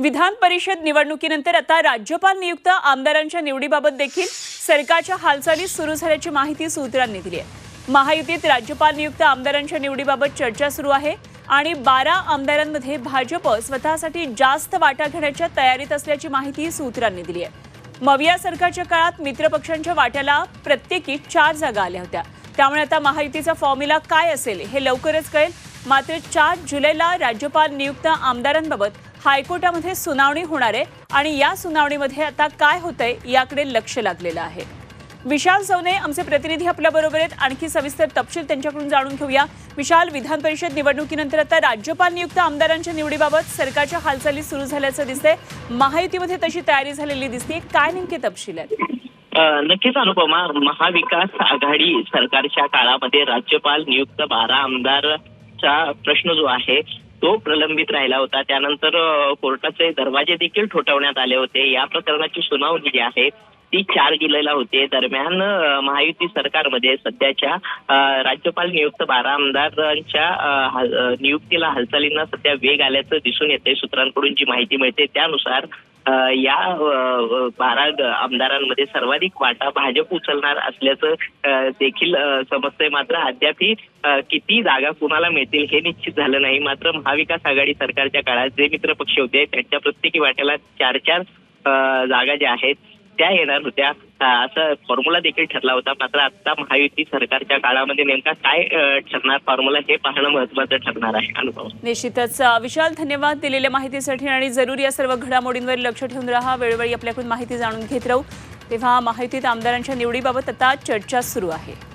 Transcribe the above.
विधान परिषद निवडणुकीनंतर आता राज्यपाल नियुक्त आमदारांच्या निवडीबाबत देखील सरकारच्या हालचाली सुरू झाल्याची माहिती सूत्रांनी दिली आहे. महायुतीत राज्यपाल नियुक्त आमदारांच्या निवडीबाबत चर्चा सुरू आहे आणि बारा आमदारांमध्ये भाजप स्वतःसाठी जास्त वाटा घेण्याच्या तयारीत असल्याची माहिती सूत्रांनी दिली आहे. मविया सरकारच्या काळात मित्रपक्षांच्या वाट्याला प्रत्येकी चार जागा आल्या होत्या. त्यामुळे आता महायुतीचा फॉर्म्युला काय असेल हे लवकरच कळेल. मात्र चार जुलैला राज्यपाल नियुक्त आमदारांबाबत हायकोर्टामध्ये सुनावणी होणार आहे आणि या सुनावणीमध्ये आता काय होतंय याकडे लक्ष लागलेलं आहे. विशाल सवने आमचे प्रतिनिधी आपल्या बरोबर आहेत. आणखी सविस्तर तपशील त्यांच्याकडून जाणून घेऊया. विशाल विधान परिषद निवडणुकीनंतर आता राज्यपाल नियुक्त आमदारांच्या निवडीबाबत सरकारच्या हालचाली सुरू झाल्याचं दिसतंय. महायुतीमध्ये तशी तयारी झालेली दिसते काय नेमके तपशील आहेत? नक्कीच अनुपमा महाविकास आघाडी सरकारच्या काळामध्ये राज्यपाल नियुक्त बारा आमदारचा प्रश्न जो आहे तो प्रलंबित राहिला होता. त्यानंतर कोर्टाचे दरवाजे देखील ठोठावण्यात आले होते. या प्रकरणाची सुनावणी जी आहे ती चार जुलैला होते. दरम्यान महायुती सरकारमध्ये सध्याच्या राज्यपाल नियुक्त बारा आमदारांच्या नियुक्तीला हालचालींना सध्या वेग आल्याचं दिसून येते सूत्रांकडून जी माहिती मिळते त्यानुसार या बारा आमदारांमध्ये सर्वाधिक वाटा भाजप उचलणार असल्याचं देखील समजतंय. मात्र अद्यापही किती जागा कुणाला मिळतील हे निश्चित झालं नाही. मात्र महाविकास आघाडी सरकारच्या काळात जे मित्र पक्ष होते त्यांच्या प्रत्येकी वाट्याला चार चार जागा ज्या आहेत त्या येणार होत्या. असं फॉर्म्युला देखील ठरला होता. मात्र आता महायुती सरकारच्या काळामध्ये नेमका काय ठरणार फॉर्म्युला हे पाहणं महत्वाचं ठरणार आहे. अनुभव. निश्चितच. विशाल धन्यवाद दिलेल्या माहितीसाठी आणि जरूर या सर्व घडामोडींवर लक्ष ठेवून राहा. वेळोवेळी आपल्याकडून माहिती जाणून घेत राहू. तेव्हा माहितीत आमदारांच्या निवडीबाबत आता चर्चा सुरू आहे.